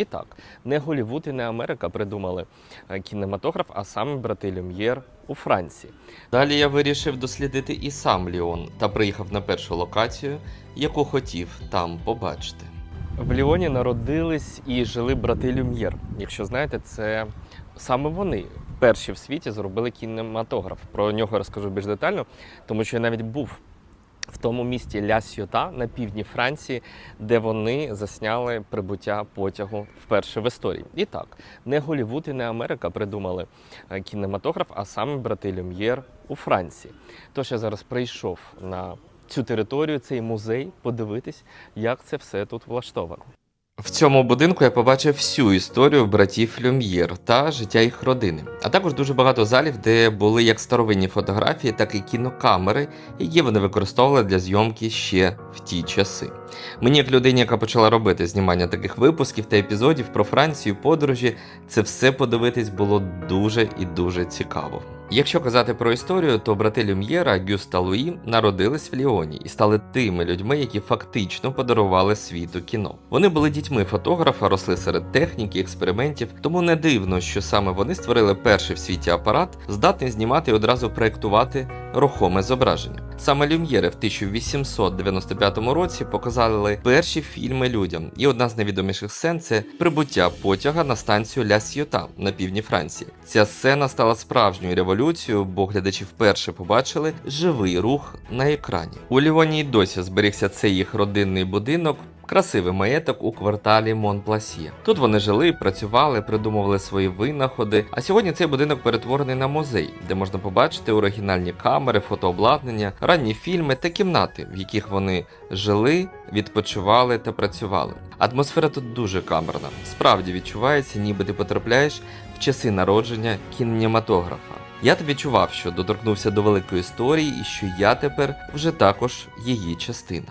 І так, не Голівуд і не Америка придумали е, кінематограф, а саме брати Люм'єр у Франції. Далі я вирішив дослідити і сам Ліон та приїхав на першу локацію, яку хотів там побачити. В Ліоні народились і жили брати Люм'єр. Якщо знаєте, це саме вони перші в світі зробили кінематограф. Про нього я розкажу більш детально, тому що я навіть був в тому місті Ля Сьота на півдні Франції, де вони засняли прибуття потягу вперше в історії. І так, не Голівуд і не Америка придумали е, кінематограф, а саме брати Люм'єр у Франції. Тож я зараз прийшов на цю територію, цей музей, подивитись, як це все тут влаштовано. В цьому будинку я побачив всю історію братів Люм'єр та життя їх родини, а також дуже багато залів, де були як старовинні фотографії, так і кінокамери, які вони використовували для зйомки ще в ті часи. Мені, як людині, яка почала робити знімання таких випусків та епізодів про Францію, подорожі, це все подивитись було дуже і дуже цікаво. Якщо казати про історію, то брати Люм'єра Гюс та Луї народились в Ліоні і стали тими людьми, які фактично подарували світу кіно. Вони були дітьми фотографа, росли серед техніки, експериментів, тому не дивно, що саме вони створили перший в світі апарат, здатний знімати і одразу проєктувати рухоме зображення. Саме Люм'єри в 1895 році показали перші фільми людям, і одна з найвідоміших сцен це прибуття потяга на станцію Ля Сьота на півдні Франції. Ця сцена стала справжньою революцією, бо глядачі вперше побачили живий рух на екрані. У Ліоні досі зберігся цей їх родинний будинок. Красивий маєток у кварталі Монпласьє. Тут вони жили, працювали, придумували свої винаходи. А сьогодні цей будинок перетворений на музей, де можна побачити оригінальні камери, фотообладнання, ранні фільми та кімнати, в яких вони жили, відпочивали та працювали. Атмосфера тут дуже камерна. Справді відчувається, ніби ти потрапляєш в часи народження кінематографа. Я то відчував, що доторкнувся до великої історії і що я тепер вже також її частина.